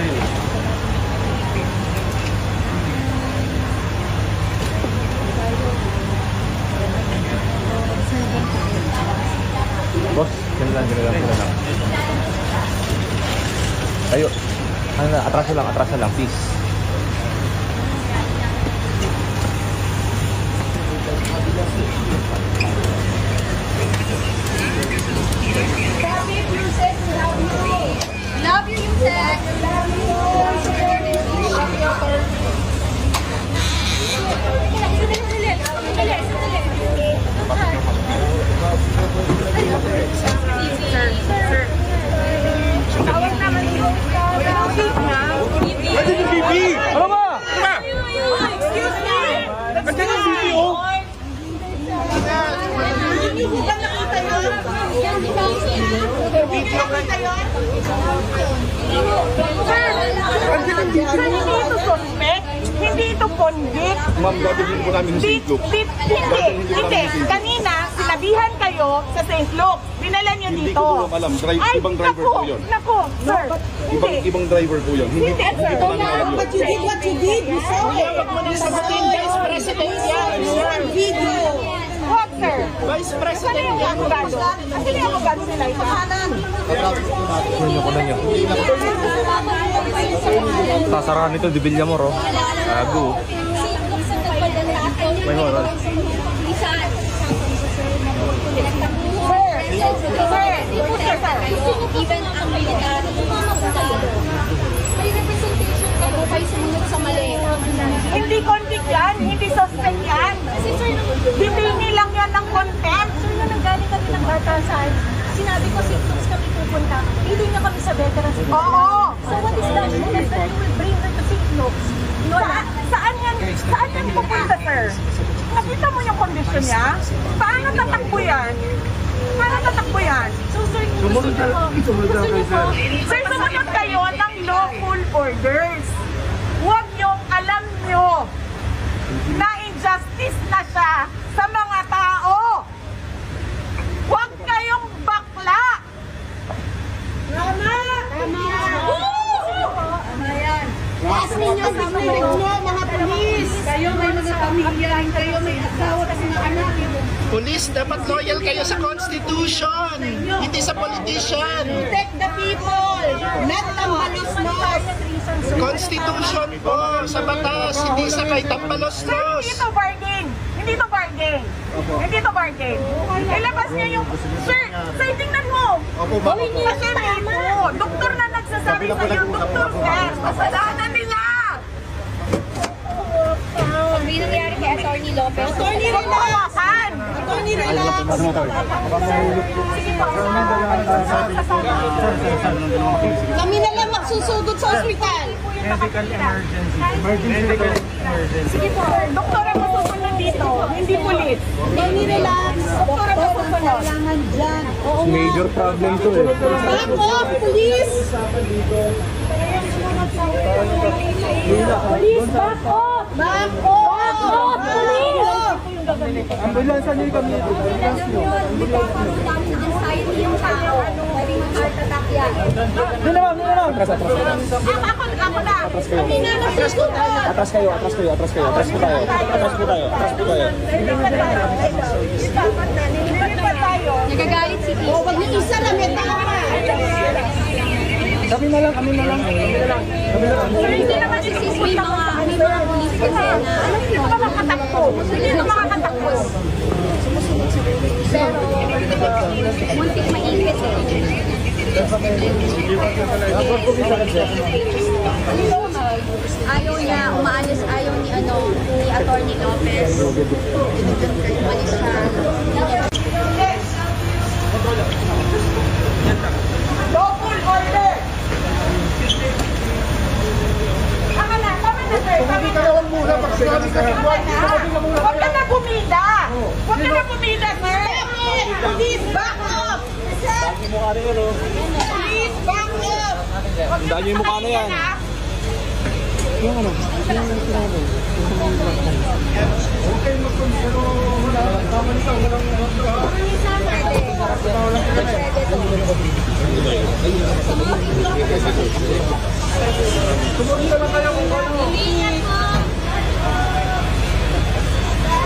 Boss, yan lang, ganun lang, ganun lang. Tayo. Ano na, atraso lang, atraso lang, please. Love you, Yusek. Love you. Sandali, sandali, sandali. Tawag naman yung Ano yung BB? Ano ba? Excuse me. Andiyan yung BB, oh. Hindi mo ba nakita yun? Hindi? Sir, hindi ito suspect, hindi ito convict. Ma'am, dadalhin po namin Di, St. Luke. hindi, hindi. Kanina, sinabihan kayo sa St. Luke. Dinala Hindi dito. ko po alam. Drive, Ay, ibang driver naku, po yun. Naku, sir. Ibang, Hindi. ibang driver po yun. Hindi, Hindi, hindi sir. ko namin alam yun. But you did what you did. You saw it. Huwag mo nang sagutin, Vice President yan. On video. Sir. Vice President yung abogado? Asan yung abogado nila ito? Ano ko na niya. Sasarahan ito, di Villamor, oh. Gago. May moral. Even ang military, may representation ka po kayo sumunod sa mali. Hindi convict yan, hindi suspect yan. Kasi sir, Hihingi lang yan ng contempt. Sir, nung nanggaling kami ng batasan, sinabi ko symptoms kami pupunta. Hindi na kami sa veterans. Oo. So what is that? That you will bring her to St. Luke's. Saan, saan yan, saan yan pupunta, sir? Nakita mo yung kondisyon niya? Paano tatakbo yan? Paano tatakbo yan? So sir, gusto niyo po, gusto niyo po, Sir, sumunod kayo ng lawful orders. Huwag niyong alam niyo na injustice na siya sa mga tao. Huwag kayong bakla. Tama! Tama! Last ninyo sa mga mga pulis. Kayo may mga pamilya, kayo may asawa kasi mga anak. Police, dapat loyal kayo sa Constitution, hindi sa politician. Protect the people, not tambalos-los. Constitution po sa batas, hindi sa kay Sir, tampalos-los. hindi to bargain. Hindi to bargain. Hindi to bargain. Ilabas niyo yung... Sir, sir, tingnan mo. Gawin niyo Kasi mo. Doktor na nagsasabi sa iyo, doktor ka. Kasalanan nila. May nangyari kay Attorney Lopez. Attorney Relaxan. Attorney Relax. Kami na lang magsusugod sa ospital. Sige po, doktor ang masusunod dito. Hindi pulis. Attorney Relax. Doktor ang masusunod. Kailangan dyan. Oo nga. Major problem to eh. Back off, police! Please back off! Back off! police! Ambulansa niyo kami. Pwedeng mag-heart attack yan. Hindi naman, hindi naman. Atras, atras. Ako, ako, na. Na nagsusugot. Atras kayo, atras kayo, atras kayo. Atras po tayo. Atras po tayo, atras po tayo. Na. Nagagalit si Chris. Huwag niyo isa na may tao pa. Kami na lang, kami na lang. Kami na lang. Kami na lang. Hindi naman Kasi sis, may mga, may mga police kasi na, alam Hindi ka makakatakbo. Hindi ka makakatakbo. pero, muntik maingit eh. Ayaw niya, umaalis, ayaw ni ano, ni Attorney Lopez. Umalis siya. Double order. Tama na, tama na sir. Tama na. muna pag sinabi ka. Huwag ka na bumida. Huwag ka na bumida, sir. Please back up! Please back up! Tandaan niyo yung mukha na yan. Sumunod na lang kayo kung ano. Po.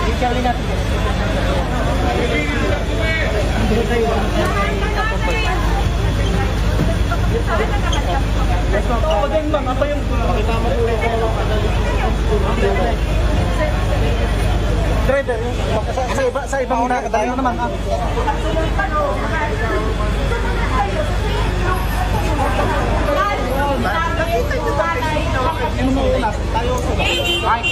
I-carry natin. Ako din lang, ako yung pakita mo Driver, sa, iba, sa ibang una, tayo naman ha. Ano mo una? Tayo. Ay,